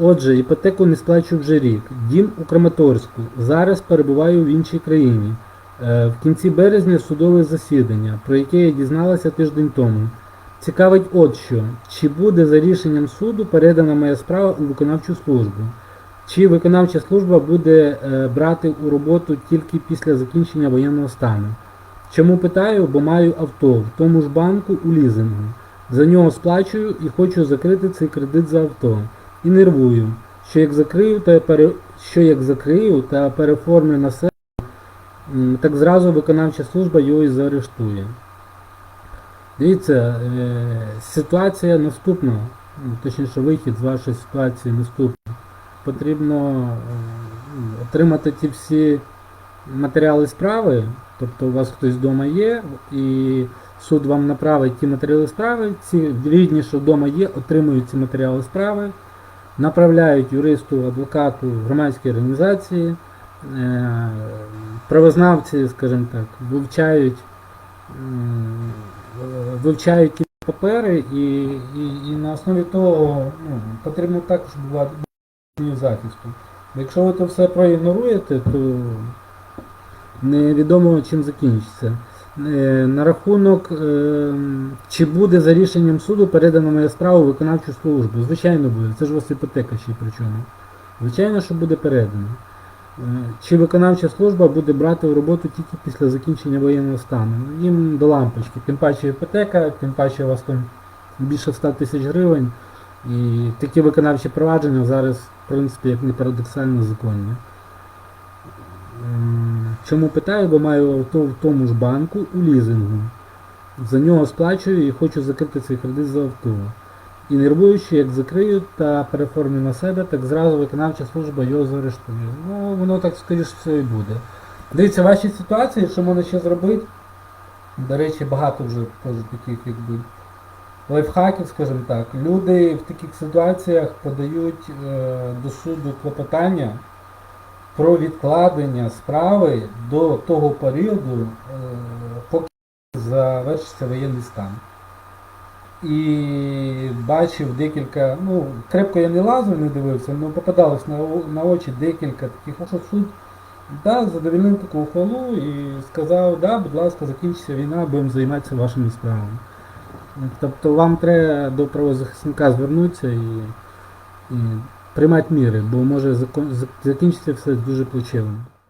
Отже, іпотеку не сплачу вже рік. Дім у Краматорську. Зараз перебуваю в іншій країні. Е, В кінці березня судове засідання, про яке я дізналася тиждень тому. Цікавить от що. Чи буде за рішенням суду передана моя справа у виконавчу службу? Чи виконавча служба буде е, брати у роботу тільки після закінчення воєнного стану? Чому питаю? Бо маю авто в тому ж банку у лізингу. За нього сплачую і хочу закрити цей кредит за авто. І нервую, що як закрию та пере... що як закрию та переформлю на себе, так зразу виконавча служба його і заарештує. Дивіться, е, ситуація наступна, точніше вихід з вашої ситуації наступний. Потрібно отримати ті всі матеріали справи, тобто у вас хтось вдома є, і суд вам направить ті матеріали справи, ці рідні, що вдома є, отримують ці матеріали справи, направляють юристу, адвокату, громадській організації, е, правознавці, скажімо так, вивчають, вивчають папери і, і, і на основі того ну, потрібно також бувати захисту. Якщо ви це все проігноруєте, то невідомо чим закінчиться. Е, На рахунок, е, чи буде за рішенням суду передана моя справа у виконавчу службу. Звичайно буде. Це ж у вас іпотека ще й причому. Звичайно, що буде передано. Е, Чи виконавча служба буде брати в роботу тільки після закінчення воєнного стану? Ну, Їм до лампочки. Тим паче іпотека, тим паче у вас там більше 100 тисяч гривень. І такі виконавчі провадження зараз, в принципі, як не парадоксально, законні. Чому питаю, бо маю авто в тому ж банку у лізингу. За нього сплачую і хочу закрити цей кредит за авто. І нервую, що як закрию та переформлю на себе, так зразу виконавча служба його заарештує. Ну, воно так скоріше все і буде. Дивіться, в вашій ситуації, що можна ще зробити? До речі, багато вже теж таких якби лайфхаків, скажімо так. Люди в таких ситуаціях подають е, до суду клопотання про відкладення справи до того періоду, е, поки завершиться воєнний стан. І бачив декілька, ну, крепко я не лазив, не дивився, але попадалось на, на очі декілька таких, що суд да, задовільнив таку ухвалу і сказав, да, будь ласка, закінчиться війна, будемо займатися вашими справами. Тобто вам треба до правозахисника звернутися і, і приймати міри, бо може закінчитися все дуже плачевно.